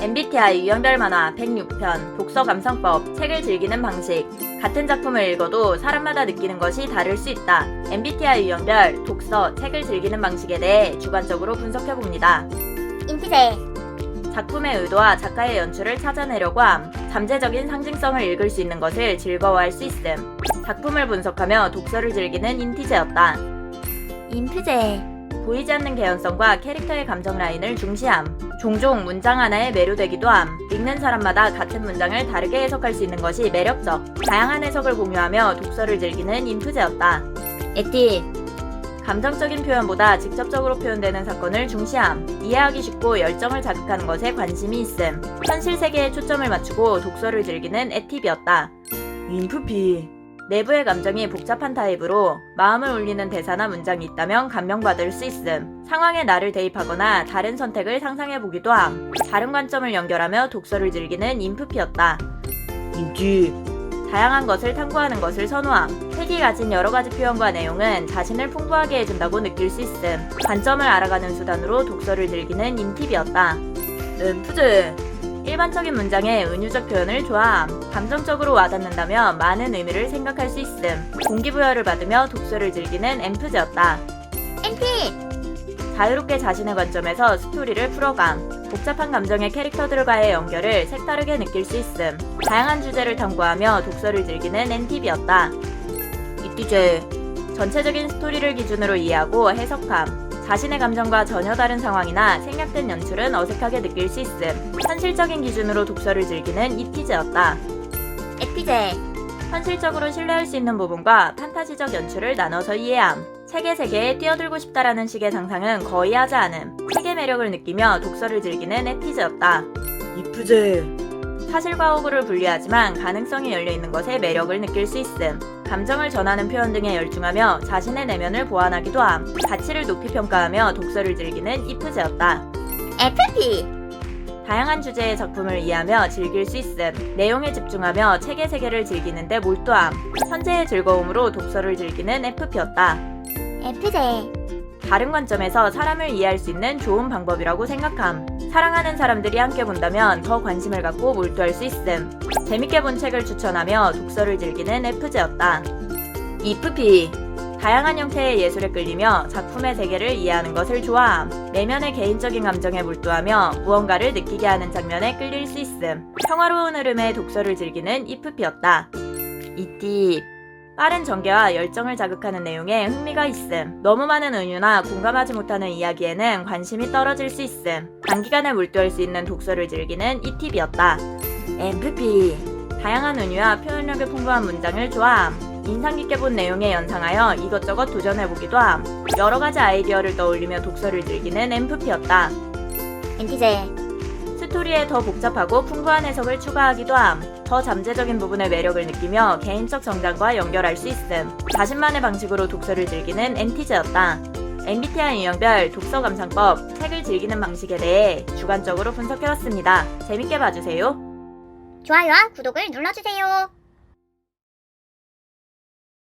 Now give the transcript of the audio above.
MBTI 유형별 만화 106편 독서 감상법 책을 즐기는 방식 같은 작품을 읽어도 사람마다 느끼는 것이 다를 수 있다. MBTI 유형별 독서 책을 즐기는 방식에 대해 주관적으로 분석해 봅니다. 인티제 작품의 의도와 작가의 연출을 찾아내려고 함, 잠재적인 상징성을 읽을 수 있는 것을 즐거워할 수 있음. 작품을 분석하며 독서를 즐기는 인티제였다. 인프제 보이지 않는 개연성과 캐릭터의 감정 라인을 중시함. 종종 문장 하나에 매료되기도 함. 읽는 사람마다 같은 문장을 다르게 해석할 수 있는 것이 매력적. 다양한 해석을 공유하며 독서를 즐기는 인프제였다. 에티 감정적인 표현보다 직접적으로 표현되는 사건을 중시함. 이해하기 쉽고 열정을 자극하는 것에 관심이 있음. 현실 세계에 초점을 맞추고 독서를 즐기는 에팁이었다. 인프피. 내부의 감정이 복잡한 타입으로 마음을 울리는 대사나 문장이 있다면 감명받을 수 있음. 상황에 나를 대입하거나 다른 선택을 상상해보기도 함. 다른 관점을 연결하며 독서를 즐기는 인프피였다. 인지. 다양한 것을 탐구하는 것을 선호함. 책이 가진 여러 가지 표현과 내용은 자신을 풍부하게 해준다고 느낄 수 있음. 관점을 알아가는 수단으로 독서를 즐기는 인팁이었다. 음 푸드. 일반적인 문장의 은유적 표현을 좋아함. 감정적으로 와닿는다면 많은 의미를 생각할 수 있음. 동기부여를 받으며 독서를 즐기는 엠프제였다. NP 자유롭게 자신의 관점에서 스토리를 풀어감. 복잡한 감정의 캐릭터들과의 연결을 색다르게 느낄 수 있음. 다양한 주제를 탐구하며 독서를 즐기는 엔팁이었다. 이티제 전체적인 스토리를 기준으로 이해하고 해석함. 자신의 감정과 전혀 다른 상황이나 생략된 연출은 어색하게 느낄 수 있음. 현실적인 기준으로 독서를 즐기는 이티제였다. 에피제 현실적으로 신뢰할 수 있는 부분과 판타지적 연출을 나눠서 이해함. 책의 세계에 뛰어들고 싶다라는 식의 상상은 거의 하지 않음. 책의 매력을 느끼며 독서를 즐기는 에티즈였다. 이프제. 사실과 호구를 분리하지만 가능성이 열려 있는 것에 매력을 느낄 수 있음. 감정을 전하는 표현 등에 열중하며 자신의 내면을 보완하기도 함. 가치를 높이 평가하며 독서를 즐기는 이프제였다. FP 다양한 주제의 작품을 이해하며 즐길 수 있음. 내용에 집중하며 책의 세계를 즐기는데 몰두함. 현재의 즐거움으로 독서를 즐기는 FP였다. FJ 다른 관점에서 사람을 이해할 수 있는 좋은 방법이라고 생각함. 사랑하는 사람들이 함께 본다면 더 관심을 갖고 몰두할 수 있음. 재밌게 본 책을 추천하며 독서를 즐기는 FJ였다. EFP. 다양한 형태의 예술에 끌리며 작품의 세계를 이해하는 것을 좋아함. 내면의 개인적인 감정에 몰두하며 무언가를 느끼게 하는 장면에 끌릴 수 있음. 평화로운 흐름의 독서를 즐기는 EFP였다. 이팁. 빠른 전개와 열정을 자극하는 내용에 흥미가 있음. 너무 많은 은유나 공감하지 못하는 이야기에는 관심이 떨어질 수 있음. 단기간에 몰두할 수 있는 독서를 즐기는 이 팁이었다. MFP. 다양한 은유와 표현력이 풍부한 문장을 좋아함. 인상 깊게 본 내용에 연상하여 이것저것 도전해보기도 함. 여러 가지 아이디어를 떠올리며 독서를 즐기는 MFP였다. NT제 스토리에 더 복잡하고 풍부한 해석을 추가하기도 함. 더 잠재적인 부분의 매력을 느끼며 개인적 정장과 연결할 수 있음. 자신만의 방식으로 독서를 즐기는 엔티제였다. MBTI 유형별 독서 감상법, 책을 즐기는 방식에 대해 주관적으로 분석해봤습니다. 재밌게 봐주세요. 좋아요와 구독을 눌러주세요